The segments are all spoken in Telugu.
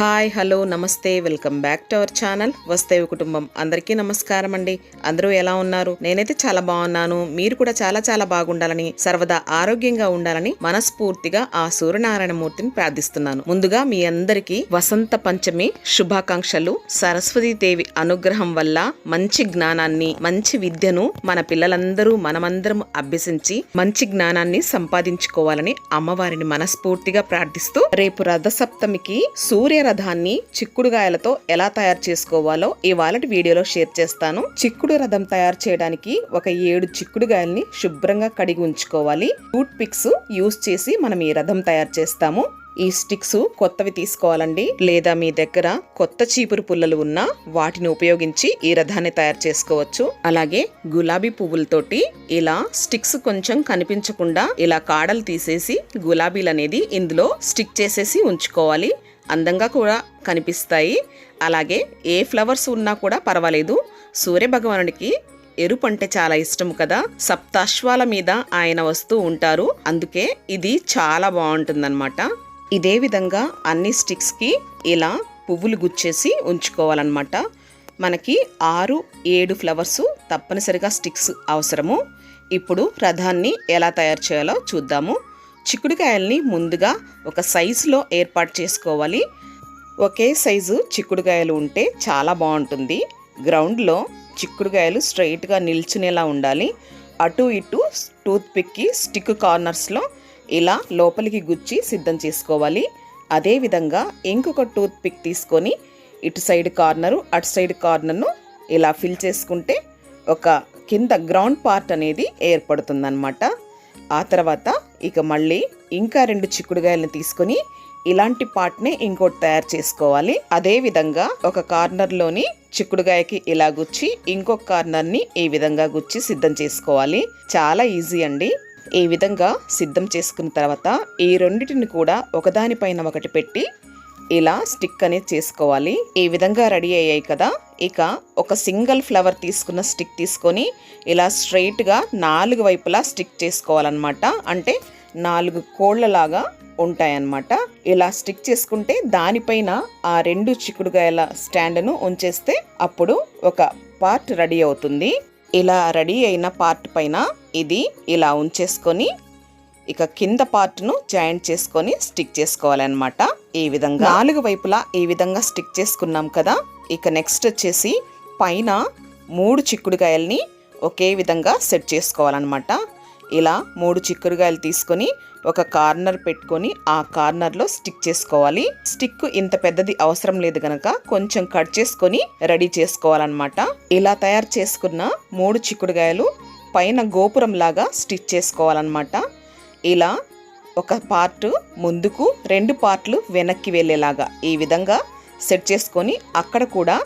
హాయ్ హలో నమస్తే welcome back to our channel వస్తేవి కుటుంబం. అందరికీ నమస్కారం అండి. అందరూ ఎలా ఉన్నారు? నేనైతే చాలా బాగున్నాను. మీరు కూడా చాలా చాలా బాగుండాలని సర్వదా ఆరోగ్యంగా ఉండాలని మనస్ఫూర్తిగా ఆ సూర్యనారాయణ మూర్తిని ప్రార్థిస్తున్నాను. ముందుగా మీ అందరికీ వసంత పంచమి శుభాకాంక్షలు. సరస్వతీ దేవి అనుగ్రహం వల్ల మంచి జ్ఞానాన్ని మంచి విద్యను మన పిల్లలందరూ మనమందరం అభ్యసించి మంచి జ్ఞానాన్ని సంపాదించుకోవాలని అమ్మవారిని మనస్ఫూర్తిగా ప్రార్థిస్తూ రేపు రథసప్తమికి సూర్య రథాన్ని చిక్కుడుగాయలతో ఎలా తయారు చేసుకోవాలో ఇవాళటి వీడియోలో షేర్ చేస్తాను. చిక్కుడు రథం తయారు చేయడానికి ఒక ఏడు చిక్కుడుగాయల్ని శుభ్రంగా కడిగి ఉంచుకోవాలి. టూత్ పిక్స్ యూస్ చేసి మనం ఈ రథం తయారు చేస్తాము. ఈ స్టిక్స్ కొత్తవి తీసుకోవాలండి. లేదా మీ దగ్గర కొత్త చీపురు పుల్లలు ఉన్నా వాటిని ఉపయోగించి ఈ రథాన్ని తయారు చేసుకోవచ్చు. అలాగే గులాబీ పువ్వులతోటి ఇలా స్టిక్స్ కొంచెం కనిపించకుండా ఇలా కాడలు తీసేసి గులాబీలు అనేది ఇందులో స్టిక్ చేసేసి ఉంచుకోవాలి. అందంగా కూడా కనిపిస్తాయి. అలాగే ఏ ఫ్లవర్స్ ఉన్నా కూడా పర్వాలేదు. సూర్యభగవానుడికి ఎరుపు అంటే చాలా ఇష్టం కదా. సప్తాశ్వాల మీద ఆయన వస్తూ ఉంటారు. అందుకే ఇది చాలా బాగుంటుందన్నమాట. ఇదే విధంగా అన్ని స్టిక్స్కి ఇలా పువ్వులు గుచ్చేసి ఉంచుకోవాలన్నమాట. మనకి ఆరు ఏడు ఫ్లవర్స్ తప్పనిసరిగా స్టిక్స్ అవసరము. ఇప్పుడు రథాన్ని ఎలా తయారు చేయాలో చూద్దాము. చిక్కుడుకాయల్ని ముందుగా ఒక సైజులో ఏర్పాటు చేసుకోవాలి. ఒకే సైజు చిక్కుడుకాయలు ఉంటే చాలా బాగుంటుంది. గ్రౌండ్లో చిక్కుడుకాయలు స్ట్రైట్గా నిల్చునేలా ఉండాలి. అటు ఇటు టూత్ పిక్కి స్టిక్ కార్నర్స్లో ఇలా లోపలికి గుచ్చి సిద్ధం చేసుకోవాలి. అదేవిధంగా ఇంకొక టూత్ పిక్ తీసుకొని ఇటు సైడ్ కార్నరు అటు సైడ్ కార్నర్ను ఇలా ఫిల్ చేసుకుంటే ఒక కింద గ్రౌండ్ పార్ట్ అనేది ఏర్పడుతుందన్నమాట. ఆ తర్వాత ఇక మళ్ళీ ఇంకా రెండు చిక్కుడుగాయలను తీసుకొని ఇలాంటి పార్ట్నే ఇంకోటి తయారు చేసుకోవాలి. అదే విధంగా ఒక కార్నర్లోని చిక్కుడుగాయకి ఇలా గుచ్చి ఇంకొక కార్నర్ని ఈ విధంగా గుచ్చి సిద్ధం చేసుకోవాలి. చాలా ఈజీ అండి. ఈ విధంగా సిద్ధం చేసుకున్న తర్వాత ఈ రెండిటిని కూడా ఒకదానిపైన ఒకటి పెట్టి ఇలా స్టిక్ అనేది చేసుకోవాలి. ఈ విధంగా రెడీ అయ్యాయి కదా. ఇక ఒక సింగిల్ ఫ్లవర్ తీసుకున్న స్టిక్ తీసుకొని ఇలా స్ట్రైట్గా నాలుగు వైపులా స్టిక్ చేసుకోవాలన్నమాట. అంటే నాలుగు కోళ్ళలాగా ఉంటాయన్నమాట. ఇలా స్టిక్ చేసుకుంటే దానిపైన ఆ రెండు చిక్కుడుగాయల స్టాండ్ను ఉంచేస్తే అప్పుడు ఒక పార్ట్ రెడీ అవుతుంది. ఇలా రెడీ అయిన పార్ట్ పైన ఇది ఇలా ఉంచేసుకొని ఇక కింద పార్ట్ను జాయింట్ చేసుకొని స్టిక్ చేసుకోవాలన్నమాట. ఈ విధంగా నాలుగు వైపులా ఈ విధంగా స్టిక్ చేసుకున్నాం కదా. ఇక నెక్స్ట్ వచ్చేసి పైన మూడు చిక్కుడుకాయల్ని ఒకే విధంగా సెట్ చేసుకోవాలన్నమాట. ఇలా మూడు చిక్కుడుకాయలు తీసుకొని ఒక కార్నర్ పెట్టుకొని ఆ కార్నర్లో స్టిక్ చేసుకోవాలి. స్టిక్ ఇంత పెద్దది అవసరం లేదు గనక కొంచెం కట్ చేసుకొని రెడీ చేసుకోవాలన్నమాట. ఇలా తయారు చేసుకున్న మూడు చిక్కుడుకాయలు పైన గోపురం లాగా స్టిచ్ చేసుకోవాలన్నమాట. ఇలా ఒక పార్ట్ ముందుకు రెండు పార్ట్లు వెనక్కి వెళ్ళేలాగా ఈ విధంగా సెట్ చేసుకొని అక్కడ కూడా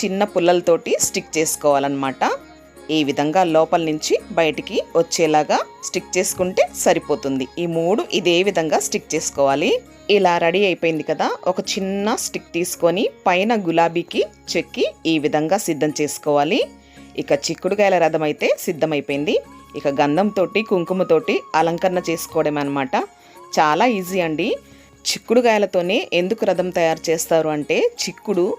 చిన్న పుల్లలతోటి స్టిక్ చేసుకోవాలన్నమాట. ఈ విధంగా లోపల నుంచి బయటికి వచ్చేలాగా స్టిక్ చేసుకుంటే సరిపోతుంది. ఈ మూడు ఇదే విధంగా స్టిక్ చేసుకోవాలి. ఇలా రెడీ అయిపోయింది కదా. ఒక చిన్న స్టిక్ తీసుకొని పైన గులాబీకి చెక్కి ఈ విధంగా సిద్ధం చేసుకోవాలి. ఇక చిక్కుడుకాయల రథం అయితే సిద్ధమైపోయింది. ఇక గంధంతో కుంకుమతోటి అలంకరణ చేసుకోవడం అనమాట చాలా ఈజీ అండి. చిక్కుడుగాయలతోనే ఎందుకు రథం తయారు చేస్తారు అంటే చిక్కుడు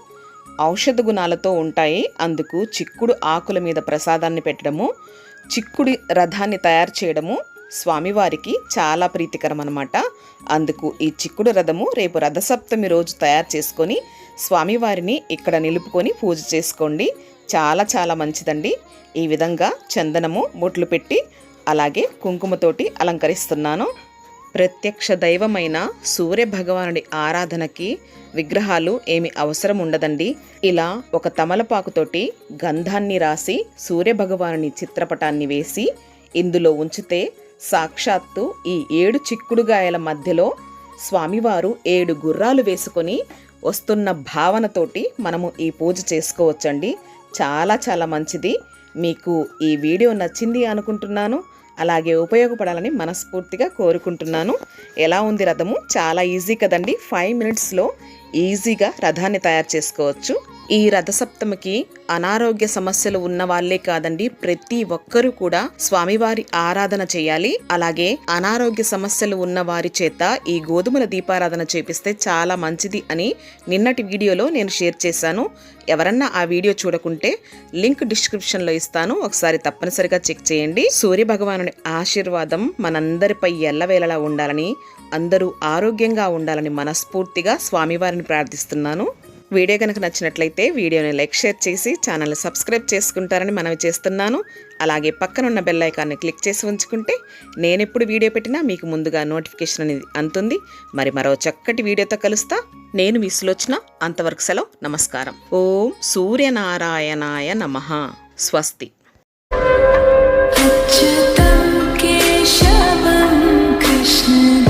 ఔషధ గుణాలతో ఉంటాయి. అందుకు చిక్కుడు ఆకుల మీద ప్రసాదాన్ని పెట్టడము చిక్కుడి రథాన్ని తయారు చేయడము స్వామివారికి చాలా ప్రీతికరం అనమాట అందుకు ఈ చిక్కుడు రథము రేపు రథసప్తమి రోజు తయారు చేసుకొని స్వామివారిని ఇక్కడ నిలుపుకొని పూజ చేసుకోండి. చాలా చాలా మంచిదండి. ఈ విధంగా చందనము బొట్లు పెట్టి అలాగే కుంకుమతోటి అలంకరిస్తున్నాను. ప్రత్యక్ష దైవమైన సూర్య భగవానుడి ఆరాధనకి విగ్రహాలు ఏమి అవసరం ఉండదండి. ఇలా ఒక తమలపాకుతోటి గంధాన్ని రాసి సూర్య భగవానుని చిత్రపటాన్ని వేసి ఇందులో ఉంచితే సాక్షాత్తు ఈ ఏడు చిక్కుడుగాయల మధ్యలో స్వామివారు ఏడు గుర్రాలు వేసుకొని వస్తున్న భావనతోటి మనము ఈ పూజ చేసుకోవచ్చండి. చాలా చాలా మంచిది. మీకు ఈ వీడియో నచ్చింది అనుకుంటున్నాను. అలాగే ఉపయోగపడాలని మనస్ఫూర్తిగా కోరుకుంటున్నాను. ఎలా ఉంది రథము? చాలా ఈజీ కదండి. ఫైవ్ మినిట్స్లో ఈజీగా రథాన్ని తయారు చేసుకోవచ్చు. ఈ రథసప్తమికి అనారోగ్య సమస్యలు ఉన్న వాళ్ళే కాదండి ప్రతి ఒక్కరూ కూడా స్వామివారి ఆరాధన చేయాలి. అలాగే అనారోగ్య సమస్యలు ఉన్న వారి చేత ఈ గోధుమల దీపారాధన చేపిస్తే చాలా మంచిది అని నిన్నటి వీడియోలో నేను షేర్ చేశాను. ఎవరన్నా ఆ వీడియో చూడకుంటే లింక్ డిస్క్రిప్షన్లో ఇస్తాను. ఒకసారి తప్పనిసరిగా చెక్ చేయండి. సూర్య భగవానుని ఆశీర్వాదం మనందరిపై ఎల్లవేళలా ఉండాలని అందరూ ఆరోగ్యంగా ఉండాలని మనస్ఫూర్తిగా స్వామివారిని దేవుణ్ణి ప్రార్థిస్తున్నాను. వీడియో కనుక నచ్చినట్లయితే వీడియోని లైక్ షేర్ చేసి ఛానల్ని సబ్స్క్రైబ్ చేసుకుంటారని మనవి చేస్తున్నాను. అలాగే పక్కనున్న బెల్లైకాన్ని క్లిక్ చేసి ఉంచుకుంటే నేను ఎప్పుడు వీడియో పెట్టినా మీకు ముందుగా నోటిఫికేషన్ అనేది అందుతుంది. మరి మరో చక్కటి వీడియోతో కలుస్తా. నేను మీ సులోచన. అంతవరకు సెలవు. నమస్కారం. ఓం సూర్యనారాయణాయ నమ. స్వస్తి. కృష్ణ